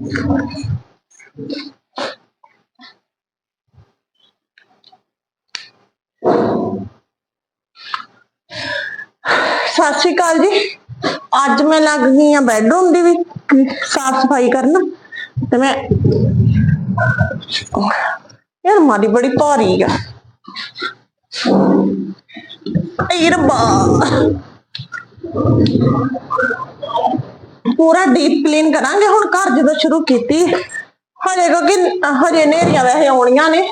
ਸਤਿ ਸ਼੍ਰੀ ਅਕਾਲ ਜੀ। ਅੱਜ ਮੈਂ ਲੱਗ ਗਈ ਆ ਬੈਡਰੂਮ ਦੀ ਵੀ, ਸਾਫ਼ ਸਫ਼ਾਈ ਕਰਨ। ਤੇ ਮੈਂ ਯਾਰ ਮਾਰੀ ਬੜੀ ਭਾਰੀ ਆ। ਏ ਰੱਬਾ। ਪੂਰਾ ਡੀਪ ਕਲੀਨ ਕਰਾਂਗੇ। ਹੁਣ ਘਰ ਜਦੋਂ ਸ਼ੁਰੂ ਕੀਤੀ, ਹਜੇ ਕਿਉਂਕਿ ਹਜੇ ਨੇਰੀਆਂ ਵੈਸੇ ਆਉਣੀਆਂ ਨੇ।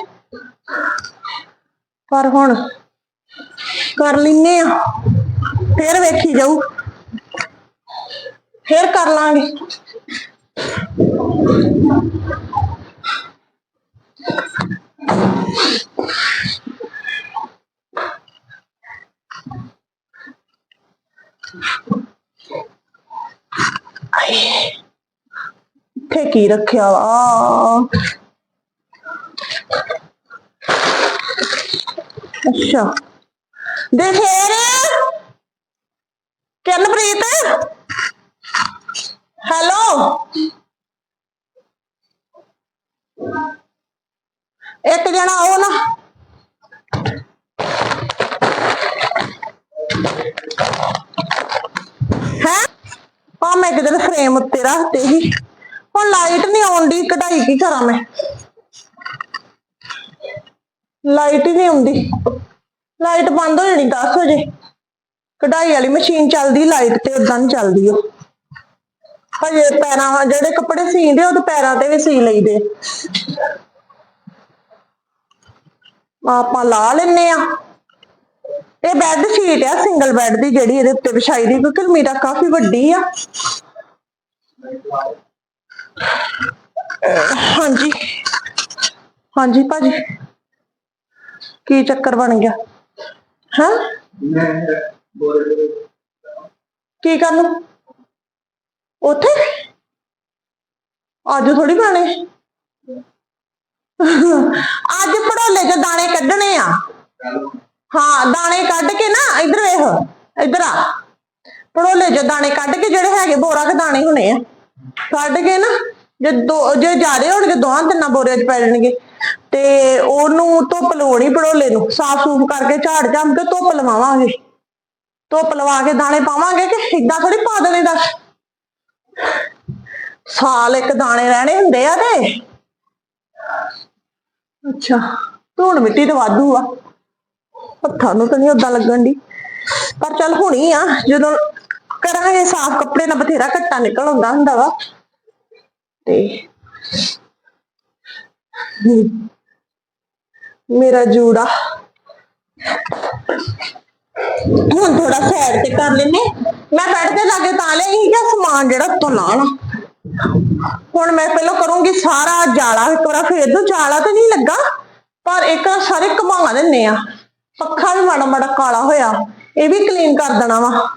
ਪਰ ਹੁਣ ਕਰ ਲੈਨੇ ਆ। ਫੇਰ ਵੇਖੀ ਜਾਊ। ਫੇਰ ਕਰ ਲਾਂਗੇ। ਇੱਥੇ ਕੀ ਰੱਖਿਆ ਵਾ? ਅੱਛਾ। ਦੇ ਫੇਰ। ਕਿਰਨਪ੍ਰੀਤ ਹੈਲੋ। ਇੱਕ ਜਣਾ ਉਹ ਨਾ। ਹੈ? ਆ ਮੈਂ ਕਿਤੇ ਫਰੇਮ ਉੱਤੇ ਰੱਖਤੇ ਸੀ। ਹੁਣ ਲਾਈਟ ਨਹੀਂ ਆਉਂਦੀ ਕਢਾਈ ਕੀ ਕਰਾਂ ਮੈਂ? ਲਾਈਟ ਹੀ ਨਹੀਂ ਆਉਂਦੀ ਲਾਈਟ ਬੰਦ ਹੋ ਜਾਣੀ 10 ਵਜੇ। ਕਢਾਈ ਵਾਲੀ ਮਸ਼ੀਨ ਚੱਲਦੀ ਲਾਈਟ ਤੇ ਉਦਾਂ ਨਹੀਂ ਚੱਲਦੀ ਉਹ। ਹਜੇ ਪੈਰਾਂ ਜਿਹੜੇ ਕੱਪੜੇ ਸੀਂਦੇ, ਉਹ ਤੇ ਪੈਰਾਂ ਤੇ ਵੀ ਸੀ ਲਈਦੇ। ਆਪਾਂ ਲਾ ਲੈਨੇ ਆ। ਇਹ ਬੈੱਡ ਸ਼ੀਟ ਆ ਸਿੰਗਲ ਬੈੱਡ ਦੀ ਜਿਹੜੀ ਇਹਦੇ ਉੱਤੇ ਵਿਛਾਈ ਦੀ, ਕਿਉਂਕਿ ਮੇਰਾ ਕਾਫੀ ਵੱਡੀ ਆ। ਹਾਂਜੀ। ਹਾਂਜੀ ਭਾਜੀ। ਕੀ ਚੱਕਰ ਬਣ ਗਿਆ? ਹਾਂ? ਕੀ ਕਰਨ? ਉੱਥੇ? ਅੱਜ ਥੋੜੀ ਪਾਣੇ ਅੱਜ ਪੜੋਲੇ ਚ ਦਾਣੇ ਕੱਢਣੇ ਆ। ਹਾਂ, ਦਾਣੇ ਕੱਢ ਕੇ ਨਾ, ਇੱਧਰ ਵੇਖ, ਇੱਧਰ ਆ। ਪੜੋਲੇ ਚ ਦਾਣੇ ਕੱਢ ਕੇ ਜਿਹੜੇ ਹੈਗੇ, ਬੋਰਾ ਕੇ ਦਾਣੇ ਹੋਣੇ ਆ। ਕੱਢ ਕੇ ਨਾ, ਜੇ ਦੋ, ਜੇ ਜ਼ਿਆਦੇ ਹੋਣਗੇ ਦੋਹਾਂ ਤਿੰਨਾਂ ਬੋਰਿਆਂ ਚ ਪੈ ਜਾਣਗੇ। ਤੇ ਉਹਨੂੰ ਧੁੱਪ ਲਵਾਉਣੀ ਪੜੋਲੇ ਨੂੰ, ਸਾਫ਼ ਸੂਫ ਕਰਕੇ ਝਾੜ ਝਾਮ ਕੇ ਧੁੱਪ ਲਵਾਵਾਂਗੇ। ਧੁੱਪ ਲਵਾ ਕੇ ਦਾਣੇ ਪਾਵਾਂਗੇ ਕਿ ਏਦਾਂ ਥੋੜੀ ਪਾ ਦੇਣੇ ਦੱਸ ਸਾਲ ਇੱਕ ਦਾਣੇ ਰਹਿਣੇ ਹੁੰਦੇ ਆ ਤੇ। ਅੱਛਾ ਧੂਣ ਮਿੱਟੀ ਤੇ ਵਾਧੂ ਆ। ਹੱਥਾਂ ਨੂੰ ਤਾਂ ਨਹੀਂ ਓਦਾਂ ਲੱਗਣ ਦੀ ਪਰ ਚੱਲ ਹੁਣੀ ਆ, ਜਦੋਂ ਕਰਾਂਗੇ, ਸਾਫ਼ ਕੱਪੜੇ ਨਾਲ ਬਥੇਰਾ ਘੱਟਾ ਨਿਕਲ ਆਉਂਦਾ ਹੁੰਦਾ ਵਾ। ਤੇ ਮੇਰਾ ਜੂੜਾ। ਹੁਣ ਥੋੜਾ ਸਾਈਡ ਤੇ ਕਰ ਲੈਨੇ ਮੈਂ ਬੈਠ ਤੇ ਲਾਗੇ ਤਾਂ ਲਿਆ ਸੀ ਸਮਾਨ ਜਿਹੜਾ ਉੱਤੋਂ ਲਾਣਾ ਹੁਣ ਮੈਂ ਪਹਿਲਾਂ ਕਰੂੰਗੀ ਸਾਰਾ ਜਾਲਾ, ਇੱਕ ਵਾਰ ਫੇਰ ਦੂੰ ਜਾਲਾ ਤੇ ਨਹੀਂ ਲੱਗਾ, ਪਰ ਇੱਕ ਵਾਰ ਸਾਰੇ ਘੁਮਾ ਦਿੰਨੇ ਆ। ਪੱਖਾ ਵੀ ਮਾੜਾ ਮਾੜਾ ਕਾਲਾ ਹੋਇਆ, ਇਹ ਵੀ ਕਲੀਨ ਕਰ ਦੇਣਾ ਵਾ।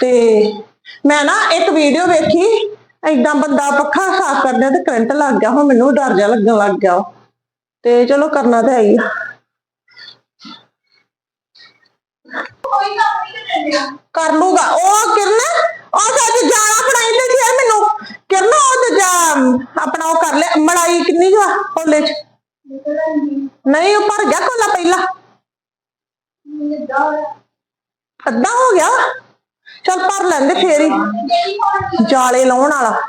ਤੇ ਮੈਂ ਨਾ ਇੱਕ ਵੀਡੀਓ ਵੇਖੀ ਏਦਾਂ ਬੰਦਾ ਪੱਖਾ ਸਾਫ਼ ਕਰਦਾ ਤੇ ਕਰੰਟ ਲੱਗ ਗਿਆ ਹੁਣ ਮੈਨੂੰ ਡਰ ਜਾ ਲੱਗਣ ਲੱਗ ਗਿਆ। ਤੇ ਚਲੋ ਕਰਨਾ ਤੇ ਹੈ ਹੀ। ਆ ਕੋਈ ਕੰਮ ਨਹੀਂ ਕਰਦੇ ਆ ਕਰ ਲੂਗਾ। ਉਹ ਕਿਰਨ ਉਹ ਸੱਚ ਜਾਣਾ ਫੜਾਈ ਤੇ ਸੀ ਮੈਨੂੰ। ਕਿਰਨ ਉਹ ਤੇ ਜਾ ਆਪਣਾ ਉਹ ਕਰ ਲੈ ਮੜਾਈ ਕਿੰਨੀ ਆ ਕੋਲੇ ਚ? ਨਹੀਂ ਉਹ ਭਰ ਗਿਆ ਕੋਲਾ ਪਹਿਲਾਂ। ਅੱਧਾ ਹੋ ਗਿਆ। ਚਲ ਭਰ ਲੈਂਦੇ ਫੇਰ ਹੀ। ਜਾਲੇ ਲਾਉਣ ਵਾਲਾ।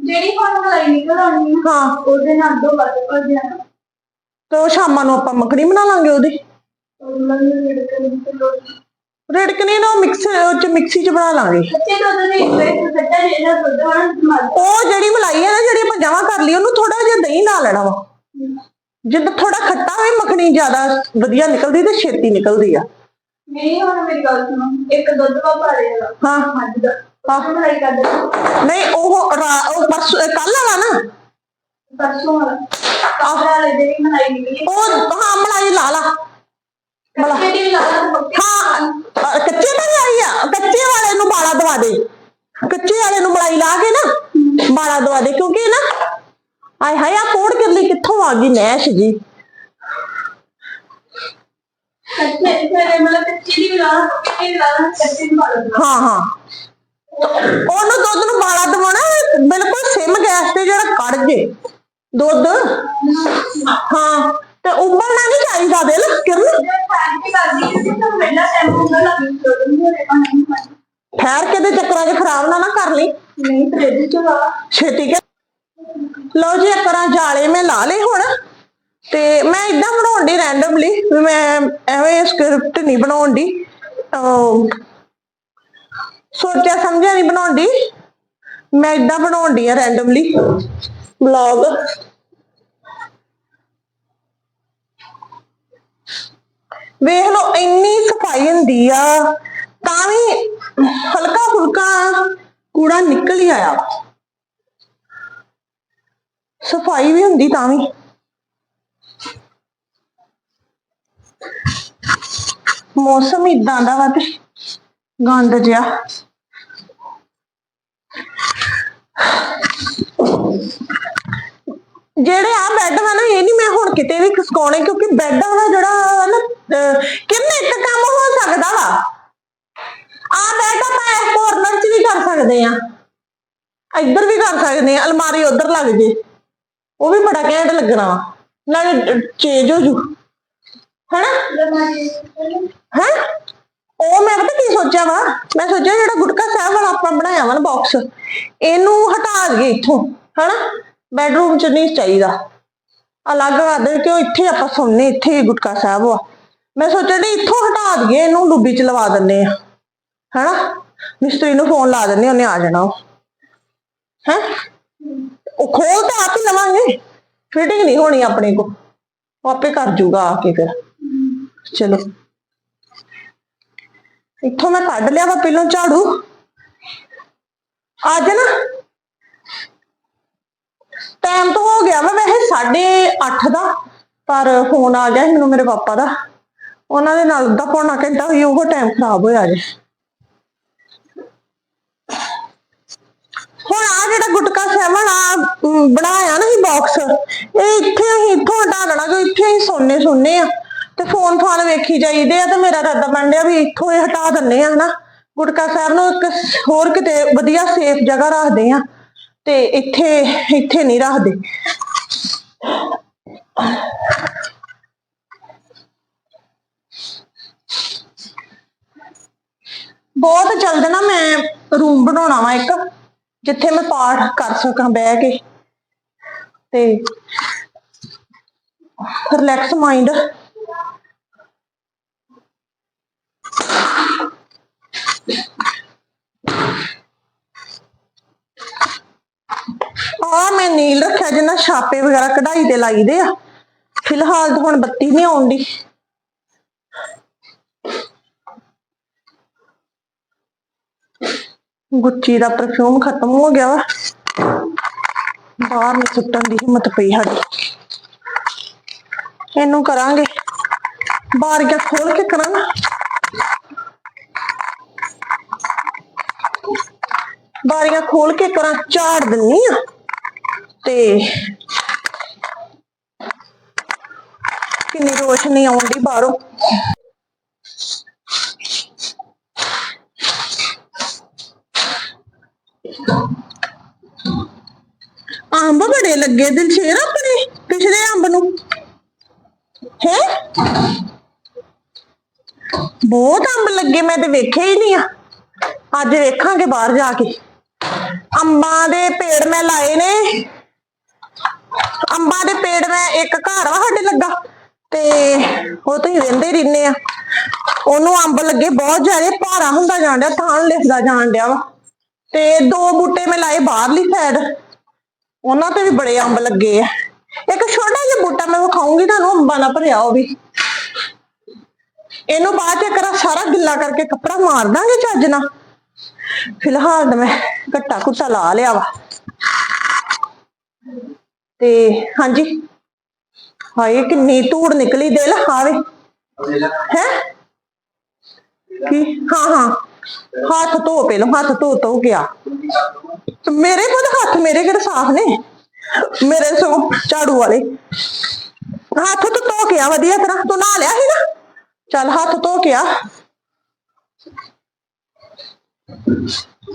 ਜਿਹੜੀ ਫੋਨ ਮਲਾਈ ਨਿਕਲ ਆਉਣੀ ਹਾਂ। ਉਹਦੇ ਨਾਲ ਦੋ ਵੱਧ ਕਰ। ਦੇਣਾ ਤੇ ਉਹ ਸ਼ਾਮਾਂ ਨੂੰ ਆਪਾਂ ਮੱਖਣੀ ਬਣਾ ਲਾਂਗੇ ਉਹਦੀ। ਰਿੜਕਣ ਨਾ ਮਿਕਸਰ ਚ ਮਿਕਸੀ ਚ ਬਣਾ ਲਾਂਗੇ। ਉਹ ਜਿਹੜੀ ਮਲਾਈ ਹੈ ਨਾ ਜਿਹੜੀ ਆਪਾਂ ਜਮਾ ਕਰ ਲਈ ਉਹਨੂੰ ਥੋੜਾ ਜਿਹਾ ਦਹੀਂ ਲਾ ਲੈਣਾ ਵਾ। ਜਿੱਦ ਥੋੜਾ ਖੱਟਾ ਹੋਵੇ ਮੱਖਣੀ ਜ਼ਿਆਦਾ ਵਧੀਆ ਨਿਕਲਦੀ ਤੇ ਛੇਤੀ ਨਿਕਲਦੀ ਆ। ਨਹੀਂ ਹੁਣ ਮੇਰੀ ਗੱਲ ਸੁਣੋ। ਇੱਕ ਦੁੱਧ ਵਾ ਪਾ ਦੇਗਾ ਹਾਂ। ਮੱਝ ਦਾ। ਆਹ ਮਲਾਈ ਕਰ ਦੇ ਨਹੀਂ ਉਹ ਰਾ- ਉਹ ਪਰਸੋਂ ਕੱਲ ਵਾਲਾ ਨਾ? ਪਰਸੋਂ ਵਾਲਾ। ਆਹ। ਲੈ ਮਲਾਈ ਨਿਕਲੀ ਉਹ ਹਾਂ ਮਲਾਈ ਲਾ ਲਾ। ਮਲਾ ਕਿਹੜੀ ਵੀ ਲਾ ਲਾ। ਪੱਕੇ ਹਾਂ ਅ, ਕੱਚੇ ਤਾਂ ਆਈ ਆ। ਕੱਚੇ ਵਾਲੇ ਨੂੰ ਬਾਲਾ ਦਵਾ ਦੇ। ਕੱਚੇ ਵਾਲੇ ਨੂੰ ਮਲਾਈ ਲਾ ਕੇ ਨਾ ਬਾਲਾ ਦਵਾ ਦੇ। ਕਿਉਂਕਿ ਨਾ ਆਏ ਹਾਏ ਆ ਕੋੜ ਕਿੱਥੋਂ ਆ ਗਈ ਨੈਸ਼ ਜੀ ਕੱਚੇ ਫਿਰ ਮਤਲਬ ਕੱਚੀ ਦੀ ਵੀ ਲਾ ਲਾ ਪੱਕੇ ਦੀ ਵੀ ਲਾ ਲਾ ਕੱਚੀ ਦੀ ਪਾ ਲਾ ਹਾਂ ਹਾਂ। ਉਹਨੂੰ ਦੁੱਧ ਨੂੰ ਬਾਲਾ ਦਵਾਉਣਾ ਬਿਲਕੁਲ ਸਿਮ ਜੇ। ਦੁੱਧ? ਹਾਂ। ਤੇ ਉਬਲਣਾ ਨਹੀਂ ਚਾਹੀਦਾ ਦਿਲ ਕਿਰਨ? ਠਹਿਰ ਕੇ ਦੇ ਚੱਕਰਾਂ 'ਚ ਖਰਾਬ ਨਾ ਨਾ ਕਰ ਲਈ। ਛੇਤੀ ਕੇ ਲਓ ਜੀ ਇੱਕ ਤਰ੍ਹਾਂ ਜਾਲੇ ਮੈਂ ਲਾ ਲਏ ਹੁਣ। ਤੇ ਮੈਂ ਇਦਾਂ ਬਣਾਉਣ ਦੀ ਰੈਂਡਮਲੀ ਮੈਂ ਐਵੇਂ ਸਕ੍ਰਿਪਟ ਨਹੀਂ ਬਣਾਉਣ ਦੀ ਅਹ ਸੋਚਿਆ ਸਮਝਿਆ ਨਹੀਂ ਬਣਾਉਣ ਦੀ ਮੈਂ ਇਦਾਂ ਬਣਾਉਣ ਦੀ ਆ ਰੈਂਡਮਲੀ ਵਲੌਗ ਵੇਖ ਲਓ, ਇੰਨੀ ਸਫ਼ਾਈ ਹੁੰਦੀ ਆ, ਤਾਂ ਵੀ ਹਲਕਾ ਫੁਲਕਾ ਕੂੜਾ ਨਿਕਲ ਹੀ ਆਇਆ। ਸਫ਼ਾਈ ਵੀ ਹੁੰਦੀ ਤਾਂ ਵੀ। ਮੌਸਮ ਇਦਾਂ ਦਾ ਵਾ ਤੇ ਗੰਦ ਜਿਹਾ। ਜਿਹੜੇ ਆ ਬੈੱਡ ਵਾ ਨਾ ਇਹ ਨਹੀਂ ਮੈਂ ਹੁਣ ਕਿਤੇ ਵੀ ਖਸਕਾਉਣੇ ਕਿਉਂਕਿ ਬੈੱਡ ਦਾ ਜਿਹੜਾ ਨਾ ਅਹ, ਕਿੰਨੇ ਇੱਕ ਕੰਮ ਹੋ ਸਕਦਾ ਵਾ। ਆ ਬੈੱਡ ਆਪਾਂ ਇਸ ਕੋਰਨਰ 'ਚ ਵੀ ਕਰ ਸਕਦੇ ਆ। ਇੱਧਰ ਵੀ ਕਰ ਸਕਦੇ ਆ ਅਲਮਾਰੀ ਉੱਧਰ ਲੱਗ ਜੇ। ਉਹ ਵੀ ਬੜਾ ਘੈਂਟ ਲੱਗਣਾ ਵਾ। ਨਾਲੇ ਚੇਂਜ ਹੋ ਜੂ। ਹੈਨਾ? ਹੈ? ਉਹ ਮੈਂ ਪਤਾ ਕੀ ਸੋਚਿਆ ਵਾ? ਮੈਂ ਸੋਚਿਆ ਜਿਹੜਾ ਗੁਟਕਾ ਸਾਹਿਬ ਵਾਲਾ ਆਪਾਂ ਬਣਾਇਆ ਵਾ ਨਾ ਬਾਕਸ ਇਹਨੂੰ ਹਟਾ ਦਈਏ ਇੱਥੋਂ, ਹਨਾ? ਬੈਡਰੂਮ ਚ ਨਹੀਂ ਚਾਹੀਦਾ। ਅਲੱਗ ਕਰ ਦੇ ਕਿ ਇੱਥੇ ਆਪਾਂ ਸੁਣਨੇ, ਇੱਥੇ ਹੀ ਗੁਟਕਾ ਸਾਹਿਬ ਵਾ। ਮੈਂ ਸੋਚਿਆ ਵੀ ਇੱਥੋਂ ਹਟਾ ਦਈਏ, ਇਹਨੂੰ ਡੁੱਬੀ ਚ ਲਵਾ ਦਿੰਨੇ ਆ। ਹਨਾ? ਮਿਸਤਰੀ ਨੂੰ ਫੋਨ ਲਾ ਦਿੰਨੇ ਉਹਨੇ ਆ ਜਾਣਾ ਉਹ। ਹੈ? ਉਹ ਖੋਲ ਤਾਂ ਆਪ ਹੀ ਲਵਾਂਗੇ। ਫਿਟਿੰਗ ਨਹੀਂ ਹੋਣੀ ਆਪਣੇ ਕੋ ਉਹ ਆਪੇ ਕਰ ਜੂਗਾ ਆ ਕੇ ਫਿਰ। ਚਲੋ। ਇੱਥੋਂ ਮੈਂ ਕੱਢ ਲਿਆ ਵਾ ਪਹਿਲਾਂ ਝਾੜੂ। ਅੱਜ ਨਾ। ਟਾਈਮ ਤਾਂ ਹੋ ਗਿਆ ਵਾ ਵੈਸੇ 8:30 ਦਾ, ਪਰ ਫੋਨ ਆ ਗਿਆ ਮੈਨੂੰ ਮੇਰੇ ਪਾਪਾ ਦਾ। ਉਹਨਾਂ ਦੇ ਨਾਲ ਅੱਧਾ ਪੌਣਾ ਘੰਟਾ ਹੋਈ, ਉਹ ਟਾਈਮ ਖਰਾਬ ਹੋਇਆ ਜੇ। ਹੁਣ ਆ ਜਿਹੜਾ ਗੁਟਕਾ ਸੈਵਨ ਆ ਬਣਾਇਆ ਨਾ ਹੀ ਬਾਕਸ ਇਹ ਇੱਥੇ ਅਸੀਂ ਇੱਥੋਂ ਹਟਾ ਲੈਣਾ ਜੋ ਇੱਥੇ ਹੀ ਸੋਨੇ ਸੋਨੇ ਆ। ਤੇ ਫੋਨ ਫਾਨ ਵੇਖੀ ਜਾਈਦੇ ਆ ਤੇ ਮੇਰਾ ਰੱਦਾ ਬਣਿਆ ਵੀ ਇੱਥੋਂ ਇਹ ਹਟਾ ਦਿੰਨੇ ਆ, ਹਨਾ? ਗੁਟਕਾ ਸਾਹਿਬ ਨੂੰ ਇੱਕ ਹੋਰ ਕਿਤੇ ਵਧੀਆ ਸੇਫ ਜਗ੍ਹਾ ਰੱਖਦੇ ਆ ਤੇ ਇੱਥੇ ਇੱਥੇ ਨਹੀਂ ਰੱਖਦੇ। ਬਹੁਤ ਜਲਦ ਨਾ ਮੈਂ ਰੂਮ ਬਣਾਉਣਾ ਵਾ ਇੱਕ, ਜਿੱਥੇ ਮੈਂ ਪਾਠ ਕਰ ਸਕਾਂ ਬਹਿ ਕੇ। ਤੇ ਰਿਲੈਕਸ ਮਾਈਂਡ ਆ ਮੈਂ ਨੀਲ ਰੱਖਿਆ ਜਿੰਨਾ ਛਾਪੇ ਵਗੈਰਾ ਕਢਾਈ ਤੇ ਲਾਈਦੇ ਆ। ਫਿਲਹਾਲ ਤਾਂ ਹੁਣ ਬੱਤੀ ਨਹੀਂ ਆਉਂਦੀ ਗੁੱਚੀ ਦਾ ਪਰਫਿਊਮ ਖਤਮ ਹੋ ਗਿਆ ਵਾ। ਬਾਹਰ ਨੂੰ ਸੁੱਟਣ ਦੀ ਹਿੰਮਤ ਪਈ ਸਾਡੀ। ਇਹਨੂੰ ਕਰਾਂਗੇ। ਬਾਹਰ ਬਾਰੀਆਂ ਖੋਲ ਕੇ ਕਰਾਂ ਬਾਰੀਆਂ ਖੋਲ ਕੇ ਕਰਾਂ, ਝਾੜ ਦਿੰਨੀ ਆ। ਤੇ ਕਿੰਨੀ ਰੋਸ਼ਨੀ ਆਉਂਦੀ ਬਾਹਰੋਂ। ਅੰਬ ਬੜੇ ਲੱਗੇ ਦਿਲਸ਼ੇਰ ਆਪਣੇ, ਪਿਛਲੇ ਅੰਬ ਨੂੰ। ਹੈ? ਬਹੁਤ ਅੰਬ ਲੱਗੇ, ਮੈਂ ਤੇ ਵੇਖੇ ਹੀ ਨਹੀਂ ਆ। ਅੱਜ ਵੇਖਾਂਗੇ ਬਾਹਰ ਜਾ ਕੇ। ਅੰਬਾਂ ਦੇ ਪੇੜ ਮੈਂ ਲਾਏ ਨੇ। ਅੰਬਾਂ ਦੇ ਪੇੜ ਮੈਂ ਇੱਕ ਘਰ ਵਾ ਸਾਡੇ ਲੱਗਾ। ਤੇ ਉਹ ਤੁਸੀਂ ਰਹਿੰਦੇ ਰਹਿੰਦੇ ਆ। ਉਹਨੂੰ ਅੰਬ ਲੱਗੇ ਬਹੁਤ ਜ਼ਿਆਦਾ ਭਾਰਾ ਹੁੰਦਾ ਜਾਣ ਡਿਆ ਥਾਣ ਲਿਖਦਾ ਜਾਣ ਡਿਆ ਵਾ। ਤੇ ਦੋ ਬੂਟੇ ਮੈਂ ਲਾਏ ਬਾਹਰਲੀ ਸਾਈਡ ਉਹਨਾਂ ਤੇ ਵੀ ਬੜੇ ਅੰਬ ਲੱਗੇ ਆ। ਇੱਕ ਛੋਟਾ ਜਿਹਾ ਬੂਟਾ ਮੈਂ ਵਿਖਾਉਂਗੀ ਤੁਹਾਨੂੰ, ਅੰਬਾਂ ਨਾਲ ਭਰਿਆ ਉਹ ਵੀ। ਇਹਨੂੰ ਬਾਅਦ ਚ ਕਰਾ ਸਾਰਾ ਗਿੱਲਾ ਕਰਕੇ ਕੱਪੜਾ ਮਾਰ ਦਾਂਗੇ ਚੱਜ ਨਾਲ। ਫਿਲਹਾਲ ਤਾਂ ਮੈਂ ਘੱਟਾ ਘੁੱਟਾ ਲਾ ਲਿਆ ਵਾ। ਤੇ ਹਾਂਜੀ। ਹਾਏ, ਕਿੰਨੀ ਧੂੜ ਨਿਕਲੀ ਦਿਲ ਹਾਵੇ ਹੈ? ਕੀ? ਹਾਂ ਹਾਂ। ਹੱਥ ਧੋ ਪਹਿਲਾਂ, ਹੱਥ ਧੋ ਧੋ ਗਿਆ ਮੇਰੇ ਕੋਲ ਹੱਥ ਮੇਰੇ ਕਿਹੜੇ ਸਾਫ਼ ਨੇ? ਮੇਰੇ ਸੋ ਝਾੜੂ ਵਾਲੇ। ਹੱਥ ਤਾਂ ਧੋ ਕੇ ਆ, ਵਧੀਆ ਤਰ੍ਹਾਂ। ਤੂੰ ਨਹਾ ਲਿਆ ਸੀ ਨਾ ਚੱਲ, ਹੱਥ ਧੋ ਕੇ ਆ।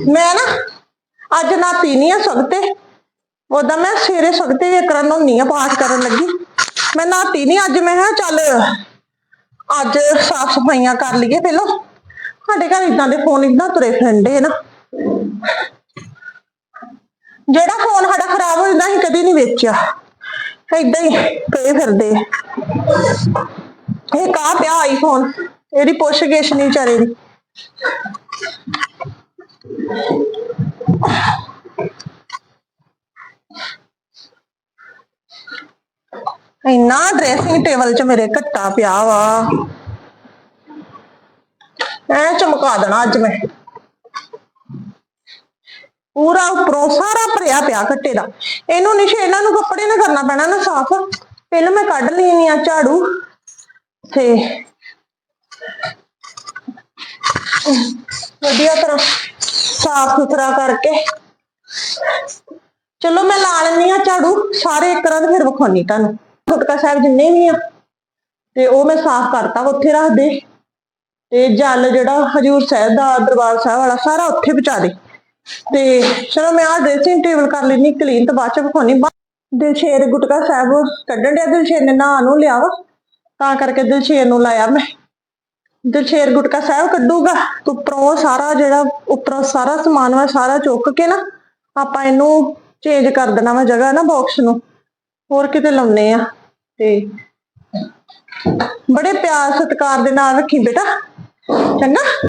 ਮੈਂ ਨਾ ਅੱਜ ਨਾਤੀ ਪੀਣੀ ਆ ਸਗਤੇ। ਉਦਾਂ ਮੈਂ ਸਵੇਰੇ ਸਗਤੇ ਕਰਨ ਹੁੰਨੀ ਆ, ਪਾਠ ਕਰਨ ਲੱਗੀ। ਮੈਂ ਨਾਤੀ ਨਹੀਂ ਅੱਜ, ਮੈਂ ਕਿਹਾ ਚੱਲ ਅੱਜ ਸਾਫ਼ ਸਫਾਈਆਂ ਕਰ ਲਈਏ ਪਹਿਲਾਂ। ਸਾਡੇ ਘਰ ਇਦਾਂ ਦੇ ਫੋਨ ਇਦਾਂ ਤੁਰੇ ਫਿਰਦੇ ਨਾ। ਜਿਹੜਾ ਫੋਨ ਸਾਡਾ ਖਰਾਬ ਹੋ ਜਾਂਦਾ, ਅਸੀਂ ਕਦੀ ਨਹੀਂ ਵੇਚਿਆ। ਏਦਾਂ ਹੀ ਪਏ ਫਿਰਦੇ ਇਹ ਕਾ ਪਿਆ ਆਈਫੋਨ ਇਹਦੀ ਪੁੱਛ ਗਿਛ ਨਹੀਂ ਵਿਚਾਰੇ ਦੀ। ਇੰਨਾ ਡਰੈਸਿੰਗ ਟੇਬਲ 'ਚ ਮੇਰੇ ਘੱਟਾ ਪਿਆ ਵਾ। ਐ ਚਮਕਾ ਦੇਣਾ ਅੱਜ ਮੈਂ। ਪੂਰਾ ਉਪਰੋਂ ਸਾਰਾ ਭਰਿਆ ਪਿਆ ਘੱਟੇ ਦਾ। ਇਹਨੂੰ ਨਿਸ਼ੇ ਇਹਨਾਂ ਨੂੰ ਕੱਪੜੇ ਨਾ ਕਰਨਾ ਪੈਣਾ ਨਾ ਸਾਫ਼। ਪਹਿਲਾਂ ਮੈਂ ਕੱਢ ਲੈਣੀ ਆ ਝਾੜੂ। ਤੇ ਵਧੀਆ ਤਰ੍ਹਾਂ ਸਾਫ਼ ਸੁਥਰਾ ਕਰਕੇ। ਚਲੋ ਮੈਂ ਲਾ ਲੈਣੀ ਆ ਝਾੜੂ, ਸਾਰੇ ਇੱਕ ਤਰ੍ਹਾਂ ਫਿਰ ਵਿਖਾਉਣੀ ਤੁਹਾਨੂੰ। ਗੁਟਕਾ ਸਾਹਿਬ ਜਿੰਨੇ ਵੀ ਆ, ਤੇ ਉਹ ਮੈਂ ਸਾਫ਼ ਕਰਤਾ, ਉੱਥੇ ਰੱਖ ਦੇ। ਤੇ ਜਲ ਜਿਹੜਾ ਹਜੂਰ ਸਾਹਿਬ ਦਾ, ਦਰਬਾਰ ਸਾਹਿਬ ਵਾਲਾ, ਸਾਰਾ ਉੱਥੇ ਪਹੁੰਚਾ ਦੇ। ਤੇ ਚਲੋ ਮੈਂ ਆਹ ਡਰੈਸਿੰਗ ਟੇਬਲ ਕਰ ਲੈਣੀ ਕਲੀਨ ਤੇ ਬਾਅਦ ਚ ਵਿਖਾਉਣੀ। ਬਾ- ਦਿਲਸ਼ੇਰ ਗੁਟਕਾ ਸਾਹਿਬ ਕੱਢਣ ਡਿਆ, ਦਿਲਸ਼ੇਰ ਨੇ ਨਹਾ ਨੂੰ ਲਿਆ ਵਾ। ਤਾਂ ਕਰਕੇ ਦਿਲਸ਼ੇਰ ਨੂੰ ਲਾਇਆ ਮੈਂ। ਦਿਲਸ਼ੇਰ ਗੁਟਕਾ ਸਾਹਿਬ ਕੱਢੂਗਾ, ਤੇ ਉੱਪਰੋਂ ਸਾਰਾ ਜਿਹੜਾ, ਉੱਪਰੋਂ ਸਾਰਾ ਸਮਾਨ ਵਾ, ਸਾਰਾ ਚੁੱਕ ਕੇ ਨਾ, ਆਪਾਂ ਇਹਨੂੰ ਚੇਂਜ ਕਰ ਦੇਣਾ ਵਾ ਜਗ੍ਹਾ ਨਾ ਬਾਕਸ ਨੂੰ। ਹੋਰ ਕਿਤੇ ਲਾਉਨੇ ਆ। ਤੇ ਬੜੇ ਪਿਆਰ ਸਤਿਕਾਰ ਦੇ ਨਾਲ ਰੱਖੀ ਬੇਟਾ। ਚੰਗਾ।